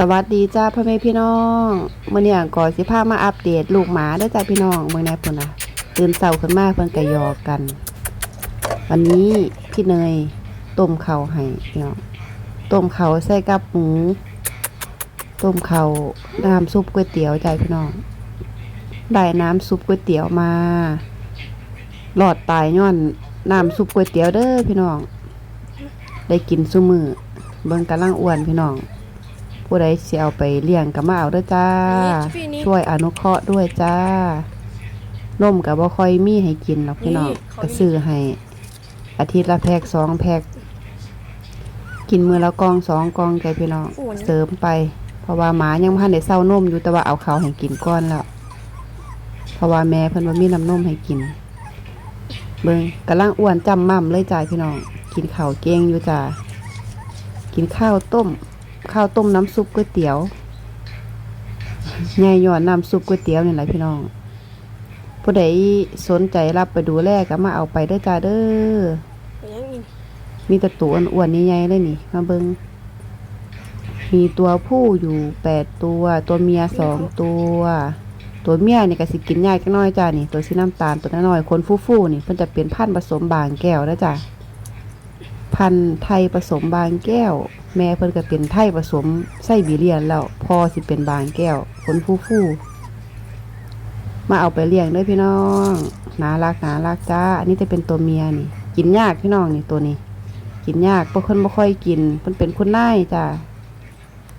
สวัสดีจ้าพ่อแม่พี่น้องเมื่อเนี้ก่อนสิพามาอัปเดตลูกหมาเด้จ้าพี่น้องเมื่อไหร่พุ่นน่ะตื่นเช้าขึ้นมาเพิ่นก็หยอกัน วันนี้พี่เนยต้มเข้าให้พี่น้องต้มเข้าใส่กับหมูต้มเข้าน้ำซุปก๋วยเตี๋ยวจ้าพี่น้องได้น้ำซุปก๋วยเตี๋ยวมา หลอดตายย้อนน้ำซุปก๋วยเตี๋ยวเด้อพี่น้องได้กินซุมือเบิ่งกำลังอ้วนพี่น้อง ผู้ใดสิเอาไปเลี้ยงก็มาเอาเด้อจ้านี่นี่ช่วยอนุเคราะห์ด้วยจ้านมกับบ่ค่อยมีให้กินหรอกพี่น้องนี่ขอก็ซื้อให้ อาทิตย์ละแพ็กสองแพ็กกินมือละกองสองกองใจพี่น้องโอ้ยเสริมไป เพราะว่าหมายังบ่ทันได้เศร้านมอยู่แต่ว่าเอาเขาวให้กินก้อนแล้วเพราะว่าแม่เพิ่นบ่มีน้ำนมให้กิน เบิ่งกำลังอ้วนจำม่ำเลยจ้าพี่น้องกินข้าวเก่งอยู่จ้ากินข้าวต้ม ข้าวต้มน้ำซุปก๋วยเตี๋ยวง่ายย้อนน้ำซุปก๋วยเตี๋ยวนี่แหละพี่น้อง ผู้ใดสนใจรับไปดูแลก็มาเอาไปเด้อจ้าเด้อมีแต่ตัวอ้วนๆใหญ่ๆเลยนี่ มาเบิงมีตัวผู้อยู่แปดตัว ตัวเมียสองตัว ตัวเมียนี่ก็สิกินยากจักหน้อยจ้านี่ ตัวสีน้ำตาลตัวน้อยคนฟู่ๆนี่เพิ่นจะเป็นพันธ์ผสมบางแก้วแล้วจ้ะพันธ์ไทยผสมบางแก้ว แม่เพิ่นก็เป็นไทยผสมไส้บีเรียนแล้วพอสิเป็นบางแก้วคนฟู่ๆมาเอาไปเลี้ยงด้วยพี่น้องนารักนารักจ้า อันนี้จะเป็นตัวเมียนี่ กินยากพี่น้องนี่ตัวนี้ กินยากเพราะเพิ่นบ่ค่อยกินเพิ่นเป็นคนนายจ้า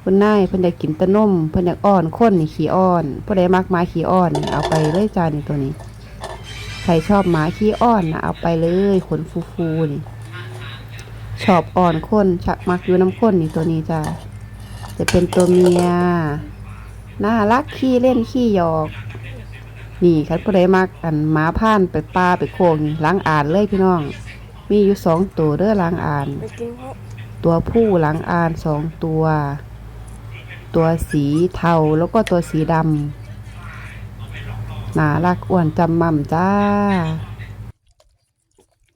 คนนายเพิ่นอยากกินแต่นมเพิ่นอยากอ้อนคนนี่ขี้อ้อนผู้ใดมักมาขี้อ้อนเอาไปเลยจ้านี่ตัวนี้ ใครชอบหมาขี้อ้อนนะเอาไปเลยขนฟูๆนี่ ชอบอ่อนคนชักมักอยู่น้ำข้นนี่ตัวนี้จ้าจะเป็นตัวเมียน่ารักขี้เล่นขี้หยอก นี่คันผู้ใดมักอันหมาพ่านไปป่าไปโคงล้างอ่านเลยพี่น้อง มีอยู่สองตัวเด้อล้างอ่าน ตัวผู้หลังอ่านสองตัว ตัวสีเทาแล้วก็ตัวสีดำน่ารักอ้วนจำม่ำจ้า